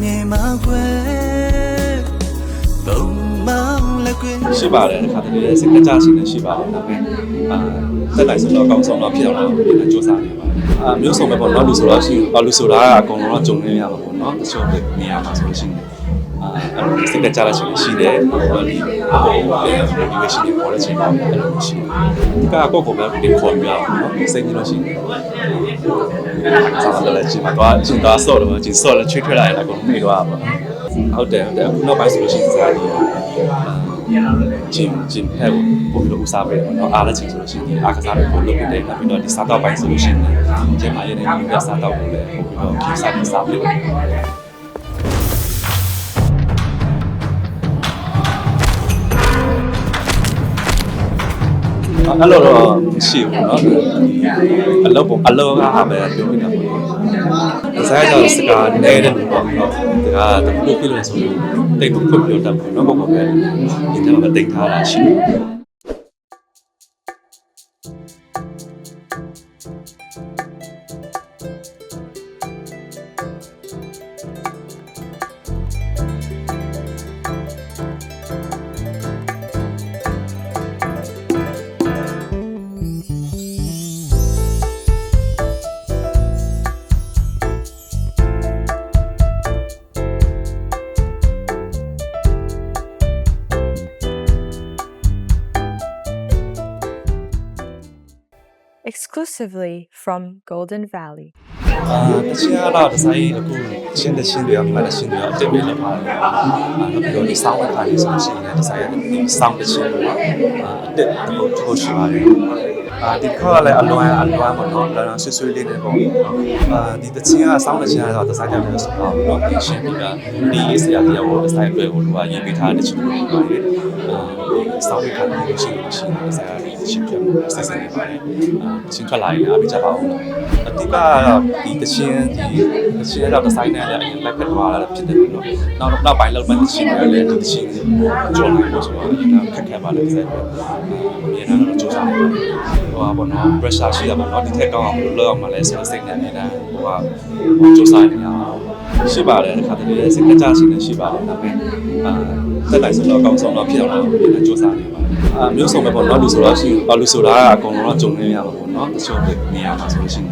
မြေမှာခွဲပုံမောင်းလက်ကွင်းရှိပါတယ်တစ်ခါတည်းစိတ်ကကြရှိနေရှိပါတယ်ဒါပေမဲ့အာတက်လိုက်ဆိုတော့အကောင်းဆုံးတော့ဖြစ်အောင်တော့ပြန်စူးစမ်းနေပါတယ်အာမျိုးစုံပဲပေါ့နော်လူဆိုတော့ရှိအော်လူဆိုတာကအကုန်လုံးတော့ဂျုံနေရမှာပေါ့နော်တချို့နေရာမှာဆိုလို့ရှိရင်အာအဲ့စိတ်ကကြလာရှိရှိတယ်ဟိုဒီဟိုဒီဝရှိနေပေါ်တဲ့ချိန်မှာအဲ့လိုရှိတယ်ဒီကကိုကိုပဲဒီခေါ်ပြရအောင်နော်စိတ်ကြီးလို့ရှိနေစား တယ်လည်းချိန်မှာတော့ချိန်တော့ဆော့တော့ချိန်ဆော့လည်းချွေးထွက်လာရင်အကုန်မေ့တော့ပါဟုတ်တယ်ဟုတ်တယ်အခုနောက်ပိုင်းဆိုလို့ရှိရင်စားတယ်ဂျင်ဂျင်ဖက်ကိုပို့ပြီးတော့ဦးစားပေးတယ်နော်အားလည်းချင်းဆိုလို့ရှိရင်အားကစားတွေကိုလုပ်ပြတယ်နောက်ပြီးတော့ဒီစားတော့ပိုင်းဆိုလို့ရှိရင်ဂျင်မာရဲ့နေပြီးတော့စားတော့ကိုလည်းပို့ပြီးတော့ခိစားပြီးစားပေးတယ် အဲ့လိုတော့ရှိဘူးเนาะအလုပ်ပုံအလုပ်ကဟာပဲပြောနေတာပေါ့။ဒါဆိုတော့စကားနေတဲ့လူပေါ့နော်။ဒါကတခုပြလို့ဆိုရင်တိတ်ကိုဖွင့်ပြောတတ်ပေါ့နော်ပေါ့ပေါ့ပဲ။ဒီထဲမှာတိတ်ထားတာရှိတယ် exclusively from Golden Valley. အာတချင်ကတော့ဒီဇိုင်းအခုချင်းတချင်းတွေရောမှလည်းချင်းတွေရောအတက်ပြီးလောက်ပါတယ်။အာနောက်ပြီးတော့ဒီ sound ကလည်းဆိုရှင်လည်းဒီဇိုင်းရဲ့ sound တချင်းတွေအာအတက်ကိုထိုးရှိပါတယ်။ အာဒီခေါက်လည်းအလွမ်းအလွမ်းပေါ့နော်။ဒါဆွဆွလေးနေပေါ့။အာဒီတချင်းက sound တချင်းကတော့ဒီဇိုင်းကြောင့်လည်းဆိုတော့နော်ဒီရှင်တွေကဒီဆရာတရားကိုဒီဇိုင်းအတွက်ကိုသူကရေးပေးထားတဲ့ချင်းတွေပါလေ။အာ sound ကလည်းရှိရှိဒီဇိုင်းကဒီချင်းပြန်ဆက်ဆက်နေပါတယ်။အာချင်းထွက်လာရင်အားပေးကြပါဦး။အတိကဒီတချင်းဒီတချင်းတော့ဒီဇိုင်းနဲ့လည်းအရင်လက်ဖက်သွားတာဖြစ်တယ်နော်။နောက်နောက်ပိုင်းလောက်မှတချင်းတွေလည်းဒီတချင်းကိုကြော်နိုင်လို့ဆိုတော့အရင်ကခက်ခဲပါလေဆက်ပြီးအမြဲတမ်းတော့ကြိုးစားနေပါတယ်။ ဟိုပါဘောနော် pressure ရှိတာပေါ့နော်ဒီထက်ကောင်းအောင်ဘယ်လိုလုပ်အောင်မလဲဆိုတော့စိတ်နဲ့အမြဲတမ်းဟိုကကြိုးစားနေရအောင်ရှိပါတယ်တစ်ခါတည်းစိတ်ကကြရှိနေရှိပါတယ်ဒါပေမဲ့အာတက်လိုက်ဆိုတော့အကောင်းဆုံးတော့ဖြစ်အောင်တော့ပြန်ကြိုးစားနေပါတယ်အာမျိုးစုံပဲပေါ့နော်လူဆိုတော့ရှိအော်လူဆိုတာကအကုန်လုံးတော့ဂျုံနေရမှာပေါ့နော်တချို့နေရာမှာဆိုလို့ရှိရင်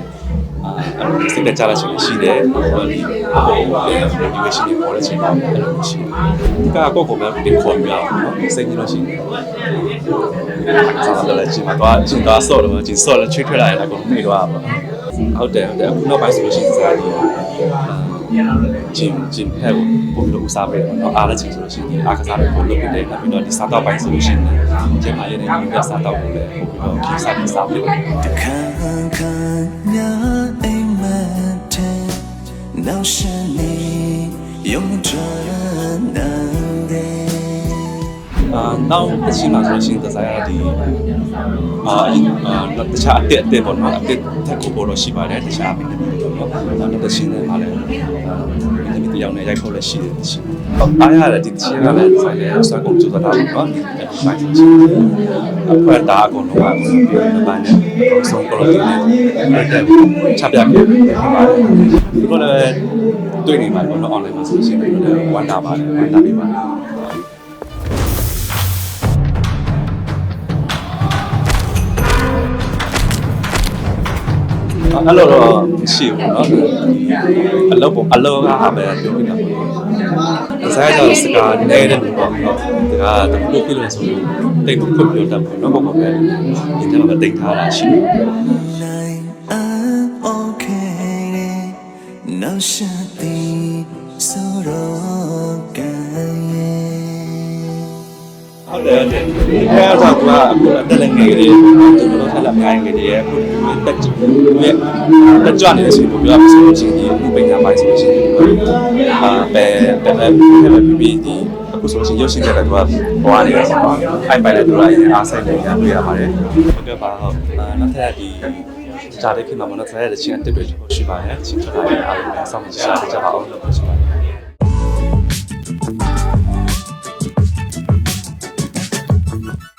အာအဲ့လိုစိတ်ကကြလာရှိရှိတယ်ဟိုဒီဟိုဒီဝေရှိနေပေါ်တဲ့ချိန်မှာအဲ့လိုရှိတယ်ဒီကကိုကိုပဲဒီခေါ်ပြရအောင်နော်စိတ်ကြီးလို့ရှိ နေစားတယ်လည်းချိန်မှာတော့ချိန်တော့ဆော့တော့ချိန်ဆော့လည်းချွေးထွက်လာရင်အကုန်မေ့တော့ပါဟုတ်တယ်ဟုတ်တယ်အခုနောက်ပိုင်းဆိုလို့ရှိရင်စားတယ်ဂျင်ဂျင်ဖက်ကိုပို့ပြီးတော့ဦးစားပေးတယ်နော်အားလည်းချင်းဆိုလို့ရှိရင်အားကစားတွေကိုလုပ်ပြတယ်နောက်ပြီးတော့ဒီစားတော့ပိုင်းဆိုလို့ရှိရင်ဂျင်မာရဲ့နေပြီးတော့စားတော့ကိုလည်းပို့ပြီးတော့ခိစားပြီးစားပေးတယ်တခါခါညာအိမ်မက်တဲ့နောက်ရှင်နေယုံချရတဲ့ အာနောက်တစ်ချိန်မှာဆိုလို့ရှိရင်ဒီဇိုင်းကဒီအာအာတခြားအတက်အတက်ပေါ့နော်အတက်တက်ကိုပေါ်တော့ရှိပါတယ်တခြားပြည်နယ်ပေါ့နော်နောက်တစ်ချိန်နဲ့မှာလည်းအာပြည်နယ်တရားနဲ့ရိုက်ဖို့လည်းရှိတယ်ရှိအားရတယ်ဒီချင်းကလည်းဒီဇိုင်းရဲ့ဆွမ်းကုန်ကြိုးစားတာပေါ့နော်ဒီဘိုင်းရှိအခုဒါအကုန်လုံးကဒီဘိုင်းနဲ့အဆုံး quality နဲ့တက်ချပြခဲ့ပါတယ်ဒီလိုလည်းတွေ့နေမှာပေါ့နော် online မှာဆိုရှင်လည်းဝမ်းသာပါတယ်ဝမ်းသာနေပါတယ် အဲ့လိုတော့ရှိဘူးเนาะအလုပ်ပုံအလုပ်ကဟာပဲပြောနေတာပေါ့ဒါဆိုတော့စကားနေတဲ့လူပေါ့နော်ဒါကတခုပြလို့ဆိုရင်တိတ်ကိုဖွင့်ပြောတတ်ပေါ့နော်ပေါ့ပေါ့ပဲဒီထဲမှာတိတ်ထားတာရှိတယ် နိုင်အ တ်တယ်ဟုတ်တယ်ဒီထဲတော့ကအခုအတက်လည်းငယ်လေးကျွန်တော်တို့ဆက်လက်မြိုင်းငယ်လေးရဲ့အခုတက်ကြရဲ့တက်ကြနေတဲ့အချိန်ကိုပြောရမယ်ဆိုလို့ရှိရင်ဒီအခုပညာပိုင်းဆိုလို့ရှိရင်အာပဲပဲပဲပဲပြီးဒီအခုဆိုလို့ရှိရင်ရုပ်ရှင်တွေကသူကဘွားနေတယ်ဆိုတော့အိုက်ပိုင်လည်းသူကအရင်အားဆိုင်နေကြတွေ့ရပါတယ်ဟုတ်ကဲ့ပါဟုတ်နောက်ထပ်ဒီဂျာတဲ့ခင်မှာမနော်ဆက်ရတဲ့ချင်းအတစ်တွေရှိပါတယ်ချင်းထလာရအားလုံးစောင့်ကြည့်ကြပါအောင်လို့ပြောချင်ပါတယ်